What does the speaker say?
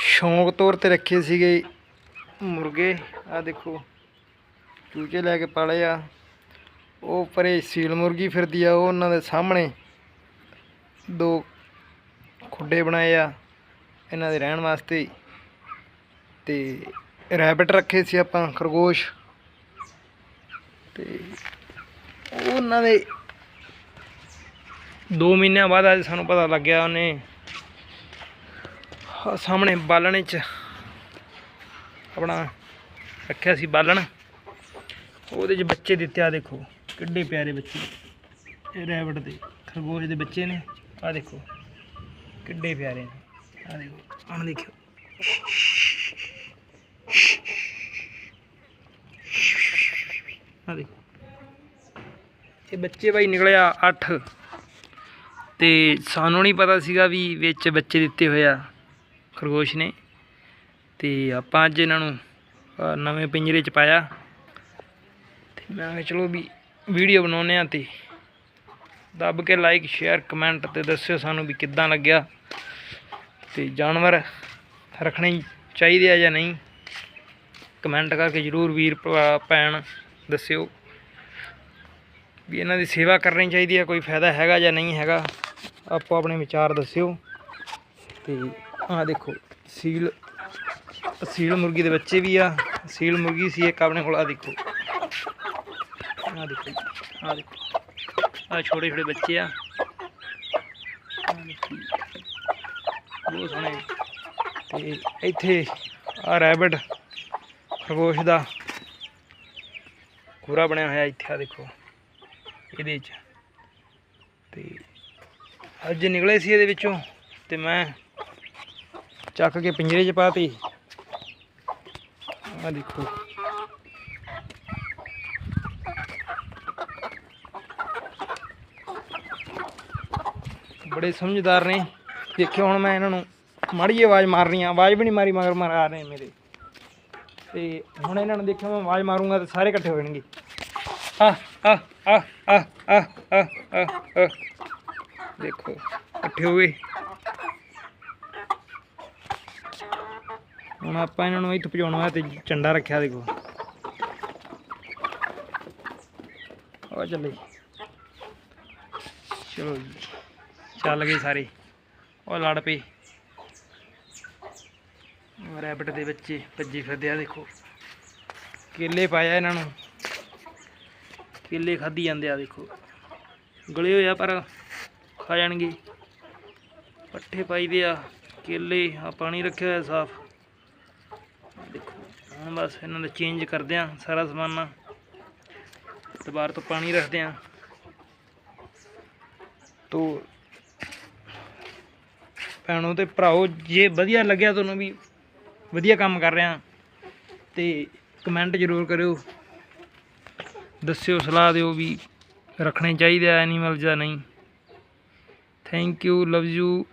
ਸ਼ੌਂਕ ਤੌਰ ਤੇ ਰੱਖੇ ਸੀਗੇ ਮੁਰਗੇ। ਆ ਦੇਖੋ, ਚੂਚੇ ਲੈ ਕੇ ਪਾਲੇ ਆ। ਉਹ ਪਰੇ ਸੀਲ ਮੁਰਗੀ ਫਿਰਦੀ ਆ, ਉਹ ਉਹਨਾਂ ਦੇ ਸਾਹਮਣੇ ਦੋ ਖੁੱਡੇ ਬਣਾਏ ਆ ਇਹਨਾਂ ਦੇ ਰਹਿਣ ਵਾਸਤੇ। ਤੇ ਰੈਬਿਟ ਰੱਖੇ ਸੀ ਆਪਾਂ, ਖਰਗੋਸ਼। ਤੇ ਉਹਨਾਂ ਦੇ 2 ਮਹੀਨਿਆਂ ਬਾਅਦ ਅੱਜ ਸਾਨੂੰ ਪਤਾ ਲੱਗਿਆ ਉਹਨੇ ਸਾਹਮਣੇ ਬਾਲਣੇ 'ਚ ਆਪਣਾ ਰੱਖਿਆ ਸੀ ਬਾਲਣ। ਉਹਦੇ 'ਚ ਬੱਚੇ ਦਿੱਤੇ ਆ ਦੇਖੋ, ਕਿੱਡੇ ਪਿਆਰੇ ਬੱਚੇ। ਇਹ ਰੈਬਿਟ ਦੇ ਖਰਗੋਸ਼ ਦੇ ਬੱਚੇ ਨੇ। ਆ ਦੇਖੋ, ਕਿੱਡੇ ਪਿਆਰੇ ਨੇ। ਆ ਦੇਖੋ ਹੁਣ ਦੇਖਿਓ। ਆ ਦੇਖੋ। ਇਹ ਬੱਚੇ ਬਾਈ ਨਿਕਲਿਆ 8 ਤੇ ਸਾਨੂੰ ਨਹੀਂ ਪਤਾ ਸੀਗਾ ਵੀ ਵਿੱਚ ਬੱਚੇ ਦਿੱਤੇ ਹੋਏ ਆ। ਖਰਗੋਸ਼ ਨੇ ਤੇ ਆਪਾਂ ਅੱਜ ਇਹਨਾਂ ਨੂੰ ਨਵੇਂ ਪਿੰਜਰੇ 'ਚ ਪਾਇਆ। ਤੇ ਮੈਂ ਕਿਹਾ ਚਲੋ ਵੀ ਵੀਡੀਓ ਬਣਾਉਂਦੇ ਆ ਤੇ ਦੱਬ ਕੇ ਲਾਈਕ ਸ਼ੇਅਰ ਕਮੈਂਟ ਤੇ ਦੱਸਿਓ ਸਾਨੂੰ ਵੀ ਕਿੱਦਾਂ ਲੱਗਿਆ। ਤੇ ਜਾਨਵਰ ਰੱਖਣੇ ਚਾਹੀਦੇ ਆ ਜਾਂ ਨਹੀਂ? ਕਮੈਂਟ ਕਰਕੇ ਜਰੂਰ ਵੀਰ ਭਰਾ ਭੈਣ ਦੱਸਿਓ ਵੀ ਇਹਨਾਂ ਦੀ ਸੇਵਾ ਕਰਨੀ ਚਾਹੀਦੀ ਹੈ ਕੋਈ ਫਾਇਦਾ ਹੈਗਾ ਜਾਂ ਨਹੀਂ ਹੈਗਾ? ਆਪੋ ਆਪਣੇ ਵਿਚਾਰ ਦੱਸਿਓ ਤੇ ਆਹ ਦੇਖੋ, ਸੀਲ ਸੀਲ ਮੁਰਗੀ ਦੇ ਬੱਚੇ ਵੀ ਆ, ਸੀਲ ਮੁਰਗੀ ਸੀ ਇੱਕ ਆਪਣੇ ਕੋਲ, ਆ ਦੇਖੋ। ਆਹ ਦੇਖੋ ਆਹ ਦੇਖੋ। ਆਹ ਛੋਟੇ ਛੋਟੇ ਬੱਚੇ ਆ। ਬਹੁਤ ਸੋਹਣੇ। ਤੇ ਇੱਥੇ ਆ ਰੈਬਿਟ ਖਰਗੋਸ਼ ਦਾ ਖੂਰਾ ਬਣਿਆ ਹੋਇਆ ਇੱਥੇ, ਆ ਦੇਖੋ, ਇਹਦੇ 'ਚ। ਤੇ ਅੱਜ ਨਿਕਲੇ ਸੀ ਇਹਦੇ ਵਿੱਚੋਂ, ਤੇ ਮੈਂ ਚੱਕ ਕੇ ਪਿੰਜਰੇ 'ਚ ਪਾਤੀ। ਆ ਦੇਖੋ। ਬੜੇ ਸਮਝਦਾਰ ਨੇ। ਦੇਖਿਓ ਹੁਣ ਮੈਂ ਇਹਨਾਂ ਨੂੰ ਮਾੜੀ ਆਵਾਜ਼ ਮਾਰ ਰਹੀ ਆ। ਆਵਾਜ਼ ਵੀ ਨਹੀਂ ਮਾਰੀ, ਮਗਰ ਮਾਰ ਆ ਰਹੇ ਮੇਰੇ। ਤੇ ਹੁਣ ਇਹਨਾਂ ਨੂੰ ਦੇਖਿਓ ਮੈਂ ਆਵਾਜ਼ ਮਾਰੂੰਗਾ ਤੇ ਸਾਰੇ ਇਕੱਠੇ ਹੋ ਜਾਣਗੇ। ਆ ਆ ਆ ਆ ਆ ਆ ਦੇਖੋ, ਇਕੱਠੇ ਹੋਏ ਹੁਣ ਆਪਾਂ ਇਹਨਾਂ ਨੂੰ ਇੱਥੇ ਪਹੁੰਚਾਉਣਾ ਹੈ ਤੇ ਝੰਡਾ ਰੱਖਿਆ ਦੇਖੋ। ਆ ਚੱਲੇ। ਚਲੋ ਜੀ, ਚੱਲ ਗਏ ਸਾਰੇ। ਉਹ ਲੜ ਪਏ। ਰੈਬਿਟ ਦੇ ਬੱਚੇ ਭੱਜੀ ਫਿਰਦੇ ਆ ਦੇਖੋ। ਕੇਲੇ ਪਾਇਆ ਇਹਨਾਂ ਨੂੰ। ਕੇਲੇ ਖਾਧੀ ਜਾਂਦੇ ਆ ਦੇਖੋ। ਗਲੇ ਹੋਏ ਆ ਪਰ ਖਾ ਜਾਣਗੇ। ਪੱਠੇ ਪਾਈਦੇ ਆ। ਕੇਲੇ ਆ ਪਾਣੀ ਰੱਖਿਆ ਹੋਇਆ ਸਾਫ਼। ਹੁਣ ਬਸ ਇਹਨਾਂ ਦਾ ਚੇਂਜ ਕਰਦੇ ਆ ਸਾਰਾ ਸਮਾਨ। ਦੁਬਾਰਾ ਤੋਂ ਪਾਣੀ ਰੱਖਦੇ ਆ ਤੋ ਭੈਣੋ ਤੇ ਭਰਾਓ, ਜੇ ਵਧੀਆ ਲੱਗਿਆ ਤੁਹਾਨੂੰ ਵੀ ਵਧੀਆ ਕੰਮ ਕਰ ਰਿਹਾ ਤੇ ਕਮੈਂਟ ਜ਼ਰੂਰ ਕਰਿਓ। ਦੱਸਿਓ, ਸਲਾਹ ਦਿਓ ਵੀ ਰੱਖਣੇ ਚਾਹੀਦੇ ਆ ਐਨੀਮਲ ਜਾਂ ਨਹੀਂ। Thank you love you